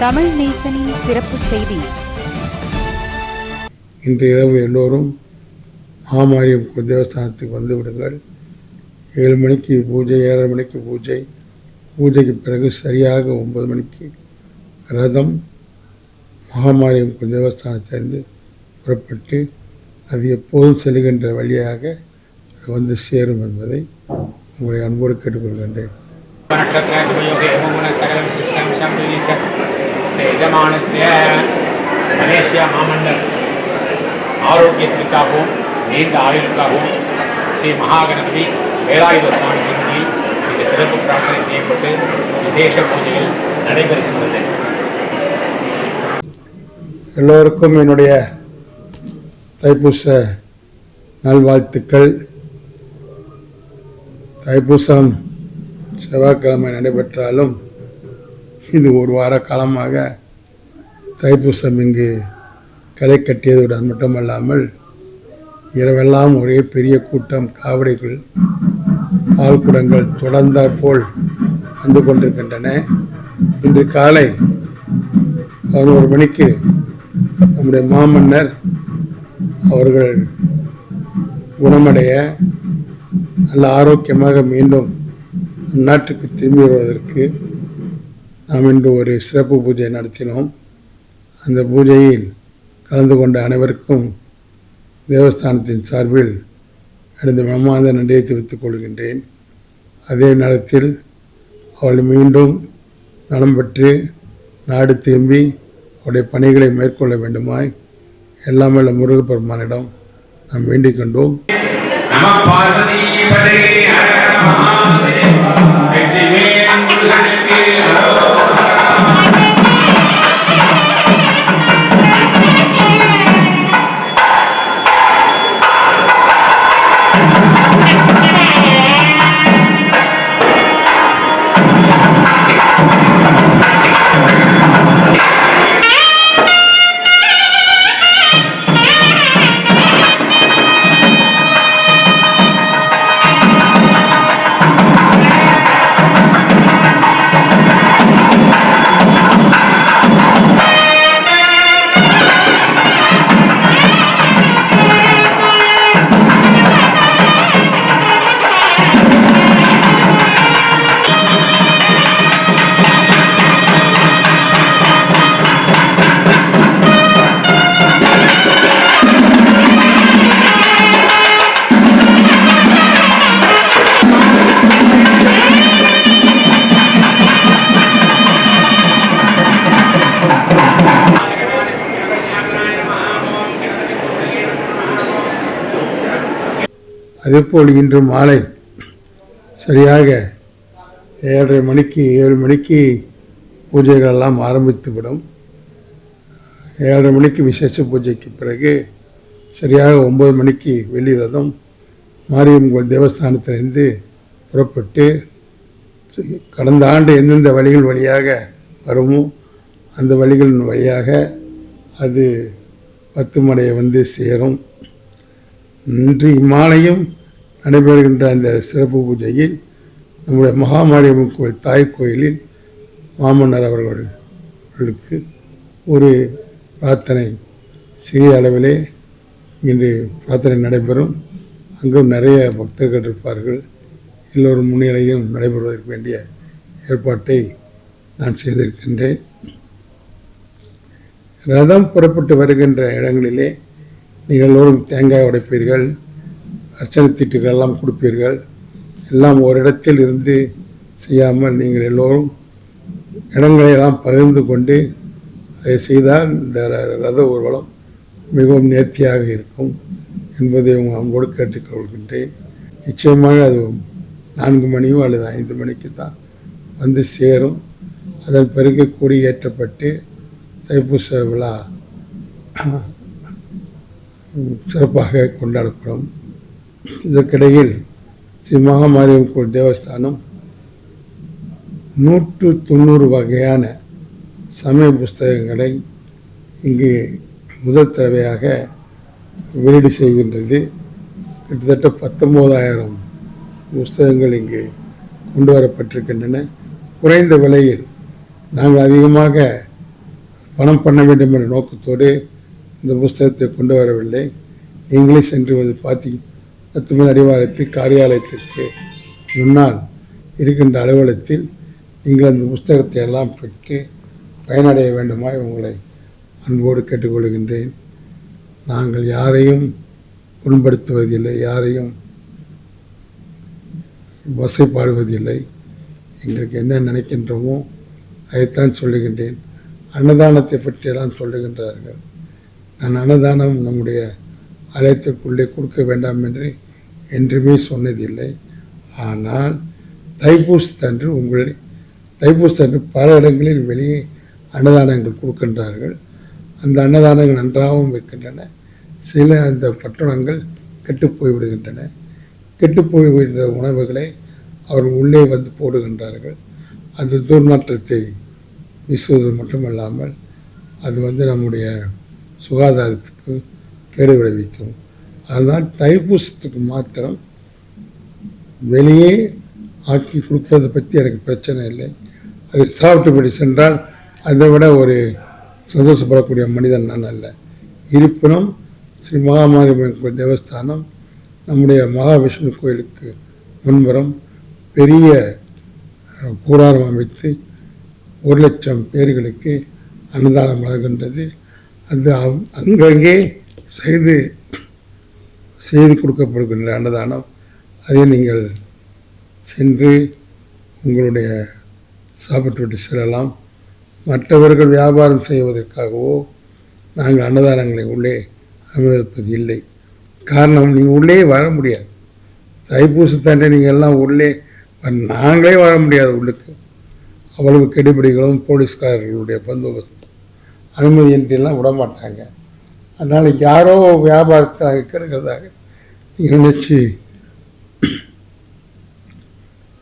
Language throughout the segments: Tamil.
தமிழ் நேசனின் சிறப்பு செய்தி. இன்று இரவு எல்லோரும் மாமாரியம் தேவஸ்தானத்துக்கு வந்து விடுங்கள். ஏழு மணிக்கு பூஜை ஏழரை மணிக்கு பூஜை. பூஜைக்கு பிறகு சரியாக ஒன்பது மணிக்கு ரதம். மகாமாரியம் தேவஸ்தானத்திலிருந்து புறப்பட்டு அது எப்போதும் செல்கின்ற வழியாக வந்து சேரும் என்பதை உங்களை அன்போடு கேட்டுக்கொள்கின்றேன். नक्षत्राशुभयोगे एवं सकलविशिष्टं शम्भुलीस सेजमानस्य மலேசியா மாமண்டல் ஆரோக்கியத்திற்காகவும் நீண்ட ஆயுளுக்காகவும் ஸ்ரீ மகாகணபதி வேலாயுத சுவாமி சன்னதியில் இந்த சிறப்பு பிரார்த்தனை செய்யப்பட்டு விசேஷ பூஜைகள் நடைபெறுகின்றது எல்லோருக்கும் என்னுடைய தைப்பூச நல்வாழ்த்துக்கள் தைப்பூசம் செவ்வாய்க்கிழமை நடைபெற்றாலும் இது ஒரு வார காலமாக தைப்பூசம் இங்கு கலை கட்டியதுடன் மட்டுமல்லாமல் இரவெல்லாம் ஒரே பெரிய கூட்டம் காவடிகள் பால் குடங்கள் தொடர்ந்தாற் போல் வந்து கொண்டிருக்கின்றன. இன்று காலை பதினோரு மணிக்கு நம்முடைய மாமன்னர் அவர்கள் குணமடைய நல்ல ஆரோக்கியமாக மீண்டும் நாட்டுக்கு திரும்பி வருவதற்கு நாம் இன்று ஒரு சிறப்பு பூஜை நடத்தினோம். அந்த பூஜையில் கலந்து கொண்ட அனைவருக்கும் தேவஸ்தானத்தின் சார்பில் எனது மனமார்ந்த நன்றியை தெரிவித்துக் கொள்கின்றேன். அதே நேரத்தில் அவள் மீண்டும் நலம் பெற்று நாடு திரும்பி அவருடைய பணிகளை மேற்கொள்ள வேண்டுமாய் எல்லாம் வல்ல முருகப்பெருமானிடம் நாம் வேண்டிக் கொண்டோம். அதேபோல் இன்று மாலை சரியாக ஏழரை மணிக்கு ஏழு மணிக்கு பூஜைகள் எல்லாம் ஆரம்பித்துவிடும். ஏழரை மணிக்கு விசேஷ பூஜைக்கு பிறகு சரியாக ஒம்பது மணிக்கு வெள்ளி ரதம் மாரியம்மன் தேவஸ்தானத்திலிருந்து புறப்பட்டு கடந்த ஆண்டு எந்தெந்த வழிகள் வழியாக வருமோ அந்த வழிகளின் வழியாக அது பத்துமடையை வந்து சேரும். இன்று இம்மாலையும் நடைபெறுகின்ற அந்த சிறப்பு பூஜையில் நம்முடைய மகாமாரியம்மன் கோயில் தாய் கோயிலில் மாமன்னர் அவர்களுக்கு ஒரு பிரார்த்தனை சிறிய அளவிலே இன்று பிரார்த்தனை நடைபெறும். அங்கும் நிறைய பக்தர்கள் இருப்பார்கள். எல்லோரும் முன்னிலையும் நடைபெறுவதற்கு வேண்டிய ஏற்பாட்டை நான் செய்திருக்கின்றேன். ரதம் புறப்பட்டு வருகின்ற இடங்களிலே நீங்கள் எல்லோரும் தேங்காய் உடைப்பீர்கள் அர்ச்சனை தீட்டுகள் எல்லாம் கொடுப்பீர்கள். எல்லாம் ஒரு இடத்தில் இருந்து செய்யாமல் நீங்கள் எல்லோரும் இடங்களை எல்லாம் பகிர்ந்து கொண்டு அதை செய்தால் இந்த ரத ஊர்வலம் மிகவும் நேர்த்தியாக இருக்கும் என்பதை உங்கள் அன்போடு கேட்டுக்கொள்கின்றேன். நிச்சயமாக அது நான்கு மணியோ அல்லது ஐந்து மணிக்கு தான் வந்து சேரும். அதன் பிறகு கொடி ஏற்றப்பட்டு தைப்பூச விழா சிறப்பாக கொண்டாடப்படும். இதற்கிடையில் ஸ்ரீ மகாமாரியம் கோயில் தேவஸ்தானம் நூற்று தொண்ணூறு வகையான சமய புஸ்தகங்களை இங்கு முதல் தடவையாக வெளியீடு செய்கின்றது. கிட்டத்தட்ட பத்தொம்போதாயிரம் புஸ்தகங்கள் இங்கு கொண்டு வரப்பட்டிருக்கின்றன. குறைந்த விலையில் நாங்கள் அதிகமாக பணம் பண்ண வேண்டும் என்ற நோக்கத்தோடு இந்த புஸ்தகத்தை கொண்டு வரவில்லை. நீங்களே சென்று வந்து பார்த்தி தமிழ் அடிவாரத்தில் காரியாலயத்திற்கு முன்னால் இருக்கின்ற அலுவலகத்தில் நீங்கள் அந்த புஸ்தகத்தை எல்லாம் பெற்று பயனடைய வேண்டுமாய் உங்களை அன்போடு கேட்டுக்கொள்கின்றேன். நாங்கள் யாரையும் புண்படுத்துவதில்லை யாரையும் வசைப்பாடுவதில்லை. எங்களுக்கு என்ன நினைக்கின்றோமோ அதைத்தான் சொல்லுகின்றேன். அன்னதானத்தை பற்றியெல்லாம் சொல்லுகின்றார்கள். நான் அன்னதானம் நம்முடைய ஆலயத்திற்குள்ளே கொடுக்க வேண்டாம் என்று என்றுமே சொன்னதில்லை. ஆனால் தைப்பூசத்தன்று உங்களை தைப்பூசத்தன்று பல இடங்களில் வெளியே அன்னதானங்கள் கொடுக்கின்றார்கள். அந்த அன்னதானங்கள் நன்றாகவும் இருக்கின்றன. சில அந்த பட்டணங்கள் கெட்டு போய்விடுகின்றன. கெட்டு போய்விடுகின்ற உணவுகளை அவர்கள் உள்ளே வந்து போடுகின்றார்கள். அந்த துர்நாற்றத்தை வீசுவது மட்டுமல்லாமல் அது வந்து நம்முடைய சுகாதாரத்துக்கு கேடு விளைவிக்கும். அதனால் தைப்பூசத்துக்கு மாத்திரம் வெளியே ஆக்கி கொடுத்ததை பற்றி எனக்கு பிரச்சனை இல்லை. அதை சாப்பிட்டுபடி சென்றால் அதை விட ஒரு சந்தோஷப்படக்கூடிய மனிதன் நான் அல்ல. இருப்பினும் ஸ்ரீ மகாமாரியம்மன் தேவஸ்தானம் நம்முடைய மகாவிஷ்ணு கோயிலுக்கு முன்புறம் பெரிய கூடாரம் அமைத்து ஒரு லட்சம் பேர்களுக்கு அன்னதானம் வழங்குகின்றது. அது அங்கங்கே செய்து செய்து கொடுக்கப்படுகின்ற அன்னதானம் அதை நீங்கள் சென்று உங்களுடைய சாப்பிட்டுவிட்டு செல்லலாம். மற்றவர்கள் வியாபாரம் செய்வதற்காகவோ நாங்கள் அன்னதானங்களை உள்ளே அனுமதிப்பது இல்லை. காரணம் நீங்கள் உள்ளே வர முடியாது. தைப்பூசத்தாண்டே நீங்கள் எல்லாம் உள்ளே நாங்களே வர முடியாது உள்ளுக்கு. அவ்வளவு கெடுபிடிகளும் போலீஸ்காரர்களுடைய பந்தோபஸ்து அனுமதியின்றிலாம் விட மாட்டாங்க அதனால் யாரோ வியாபாரத்தாக கெடுக்கிறதாக நீங்கள் நினச்சி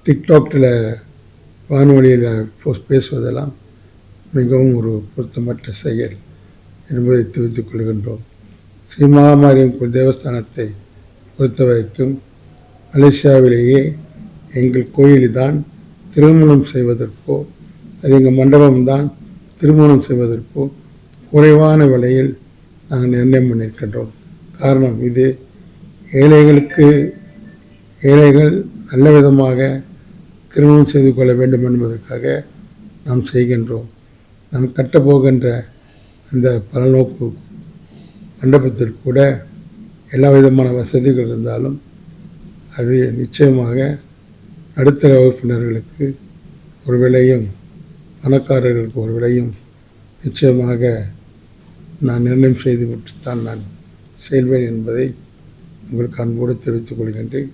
டிக்டாக்டில் வானொலியில் பேசுவதெல்லாம் மிகவும் ஒரு பொருத்தமற்ற செயல் என்பதை தெரிவித்துக் கொள்கின்றோம். ஸ்ரீ மகாமாரியம் தேவஸ்தானத்தை பொறுத்த வரைக்கும் மலேசியாவிலேயே எங்கள் கோயில்தான் திருமணம் செய்வதற்கோ அது எங்கள் மண்டபம்தான் திருமணம் செய்வதற்கோ குறைவான விலையில் நாங்கள் நிர்ணயம் பண்ணியிருக்கின்றோம். காரணம் இது ஏழைகளுக்கு ஏழைகள் நல்ல விதமாக திருமணம் செய்து கொள்ள வேண்டும் என்பதற்காக நாம் செய்கின்றோம். நாம் கட்டப்போகின்ற அந்த பலநோக்கு மண்டபத்தில் கூட எல்லா விதமான வசதிகள் இருந்தாலும் அது நிச்சயமாக நடுத்தர வகுப்பினர்களுக்கு ஒரு விலையும் பணக்காரர்களுக்கு ஒரு விலையும் நிச்சயமாக நான் நிர்ணயம் செய்துவிட்டு தான் நான் செயல்வேன் என்பதை உங்களுக்கு அன்போடு தெரிவித்துக் கொள்கின்றேன்.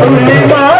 Holy